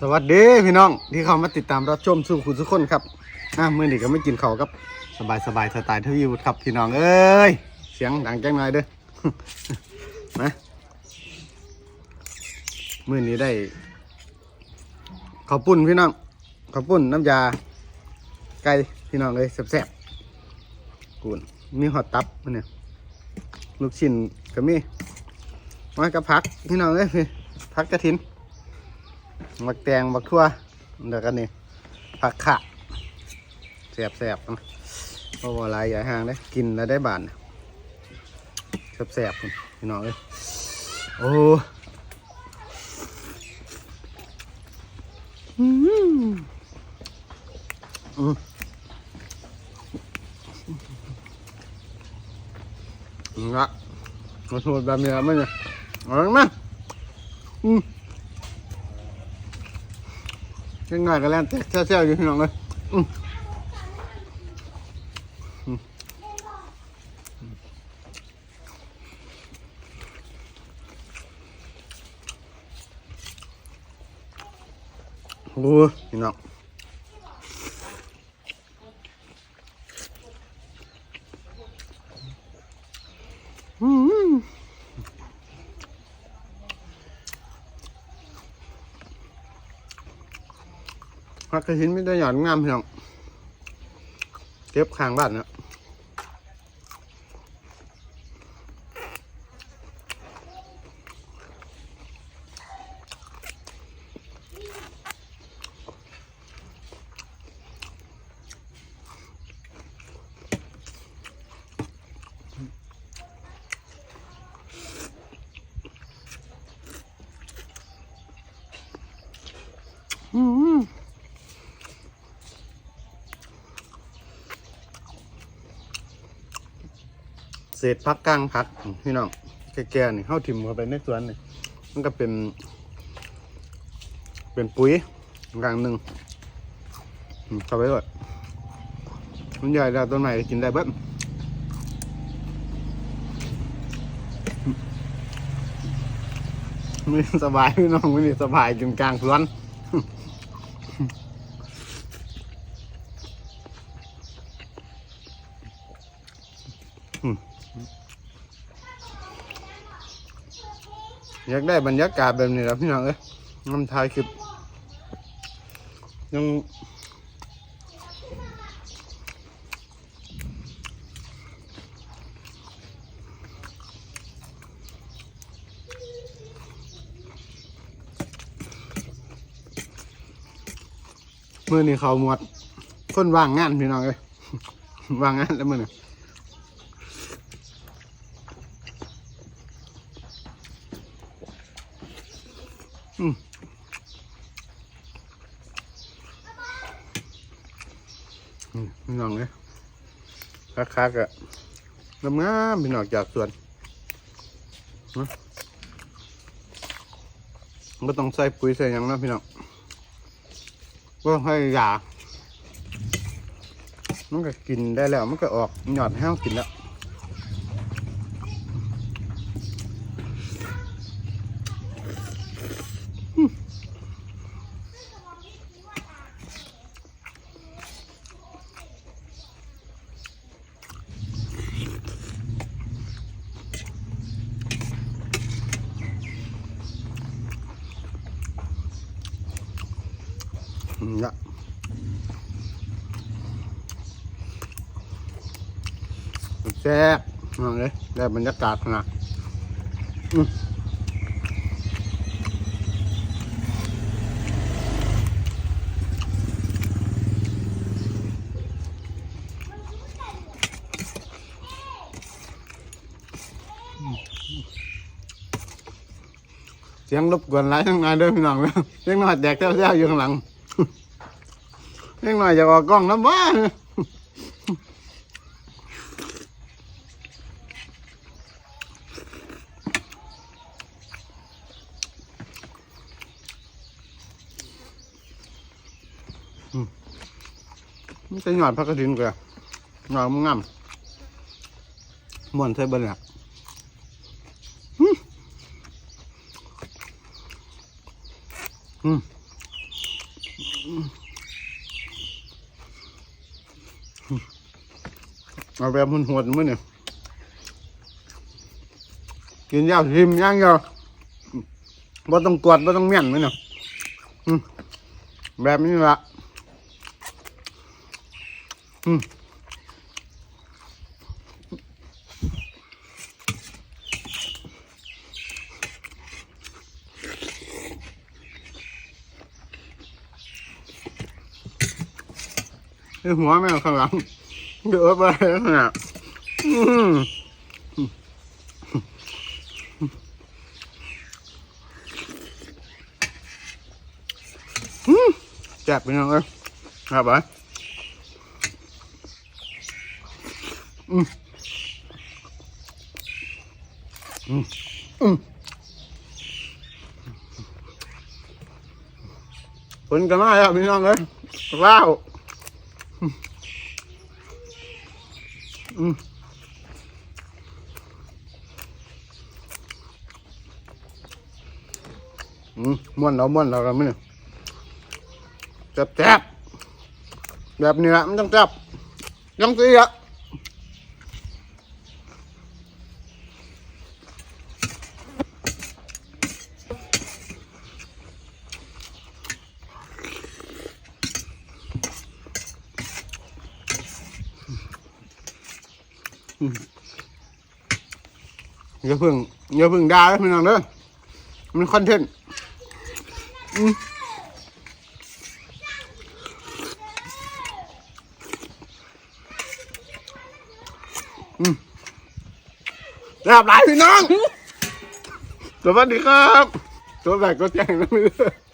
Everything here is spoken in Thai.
สวัสดีพี่น้องที่เข้ามาติดตามรับชมสู่คุณทุกคนครับอะมื่อนี้ก็ไม่กินเขาครับ สบายสบายสไตล์ทวีวุฒิครับพี่น้องเอ้ยเสียงดังแจังหน่อยเด้อ นะมื่อนี้ได้ข้าวปุ้นพี่น้องข้าวปุ้นน้ำยา ไก่พี่น้องเลยแซ่บๆกุนมีหอดตับมันเนี่ยลูกชิ้นก็มีมากับผักพี่น้องเลยผักกระถิน มักแตงมักทั่วเดี๋ยวกันนี่ผักขะแสบแสบนะเพราะว่าลายใหญ่ห้างได้กินแล้วได้บานแสบแสบๆพี่น้องเอ้ยโอ้อืมอืมละมาสูดแบบนี้มั้ยเนี่ยเอาละมั้ยอืม ยังไงก็แล้วแต่เซี่ยวๆอยู่พี่น้องเลยอืมอืมโอ้ยพี่น้องอืม ผักกระถินไม่ได้หย่อดงามเพี่น้องเก็บข้างบ้านเนาะอืมเษพักกลางพักพี่น้องแก่ๆนี่เข้าถิ่มเข้าไปในสวนนี่มันก็เป็น เป็นปุ๋ยกลางหนึ่งเข้าไปเลยมันใหญ่แล้วต้นไหนกินได้เบิ้ไม่สบายพี่น้องไม่สบายกินกลางสวน อยากได้บรรยากาศแบบนี้แล้วพี่น้องเอ้ยน้ำทายคลิปยังมือนี่เขาหมดคนว่างงานพี่น้องเอ้ยว่างงานแล้วมือนี่ พี่น้องเลยคักๆอะงามงามพี่น้องจากสวนนะไม่ต้องใส่ปุ๋ยใส่ยังนะพี่น้องก็ให้ยามันก็กินได้แล้ว มันก็ออกหยอดแห้วกินแล้ว ละแซ่บพี่นเลยได้บรรยากาศขนาดเสียงรบกวนหลายทั้งนายเด้อพี่น้องเสียงนอยแตกเจ้าๆอยู่ข้างหลัง เสียงน้อยอยากออกกล้องน้ำบ้านมันจะหยอดพักกระถินกว่าหยอดมันงามม่วนใส่เบิ้ลละอืมอืม เอาแบบหุ่นหดมื้อเนี่ยกินยาวทิมย่างยาวบ่ต้องกวดบ่ต้องเมี่ยนมื้อเนี่ยแบบนี้ละอืมไอ้หัวแม่ข้างหลัง เดือดไปเนี่ยอืมแซ่บไปน้องเอ้ยครับไปอืมอืมอืมผลกันมาแล้วพี่น้องเอ้ยว้าวอืม อืมอืมม้วนเราม้วนเรากันมั้ องแซ่บยังสีอะอย่าเพิ่งอย่าเพิ่งด่าเลยพี่น้องเด้อมันคอนเทนต์อืมแซ่บหลายพี่น้อง สวัสดีครับตัวแบกก็แจ้งนะมือบ๊ายบาย